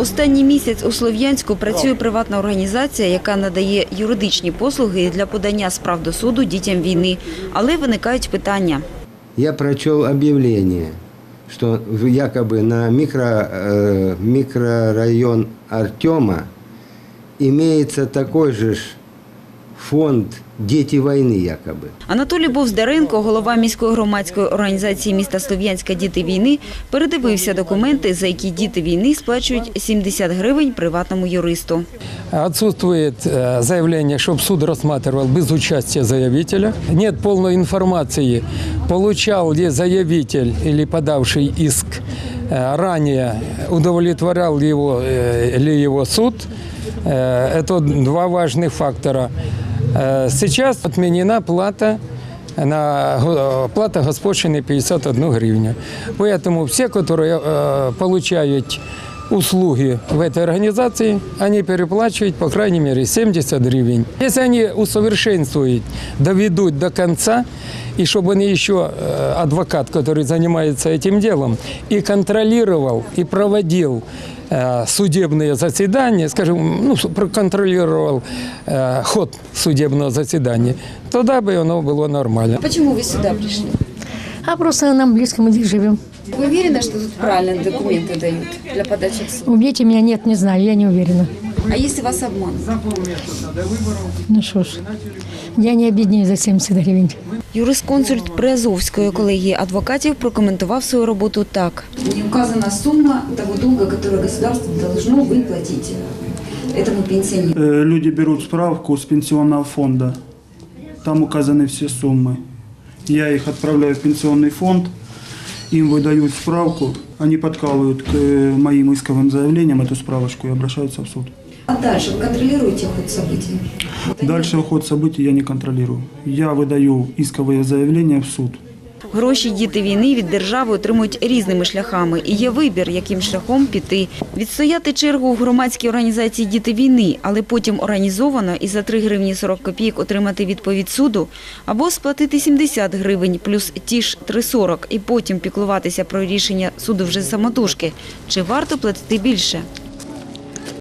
Останній місяць у Слов'янську працює приватна організація, яка надає юридичні послуги для подання справ до суду дітям війни. Але виникають питання. Я прочел объявление, что в- якобы на микро, э, микрорайон Артема имеется такой же ж фонд «Дети войны» якобы. Анатолій Бовздаренко, голова міської громадської організації міста Слов'янська «Діти війни», передивився документи, за які діти війни сплачують 70 гривень приватному юристу. Отсутствует э, заявление, чтобы суд рассматривал без участия заявителя. Нет полной информации, получал ли заявитель или подавший иск э, ранее, удовлетворял его, э, ли его суд. Э, Это два важных фактора. Э, Сейчас отменена плата на го- плата господарщины 51 гривню. Поэтому все, которые э, получают услуги в этой организации, они переплачивают, по крайней мере, 70 гривен. Если они усовершенствуют, доведут до конца, и чтобы они еще э, адвокат, который занимается этим делом, и контролировал, и проводил э, судебные заседания, скажем, ну, с- проконтролировал э, ход судебного заседания, тогда бы оно было нормально. Чому ви сюди прийшли? А просто нам близко, мы здесь живем. Ви уверені, що тут правильні документи дають для подачі в суд? Убейте меня, нет, не знаю, я не уверена. А якщо вас обмануть? Ну что ж, я не обеднею за 70 гривен. Юрисконсульт Приазовської колегії адвокатів прокоментував свою роботу так. Не указана сума того долга, который государство должно выплатить э, этому пенсионеру. Э, Люди берут справку с пенсионного фонда. Там указаны все суммы. Я их отправляю в пенсионный фонд, им выдают справку, они подкалывают к э, моим исковым заявлениям эту справочку и обращаются в суд. А дальше вы контролируете ход событий? Дальше ход событий я не контролирую. Я выдаю исковые заявления в суд. Гроші діти війни від держави отримують різними шляхами. І є вибір, яким шляхом піти. Відстояти чергу в громадській організації «Діти війни», але потім організовано і за 3 гривні 40 копійок отримати відповідь суду, або сплатити 70 гривень плюс ті ж 3,40 і потім піклуватися про рішення суду вже самотужки. Чи варто платити більше?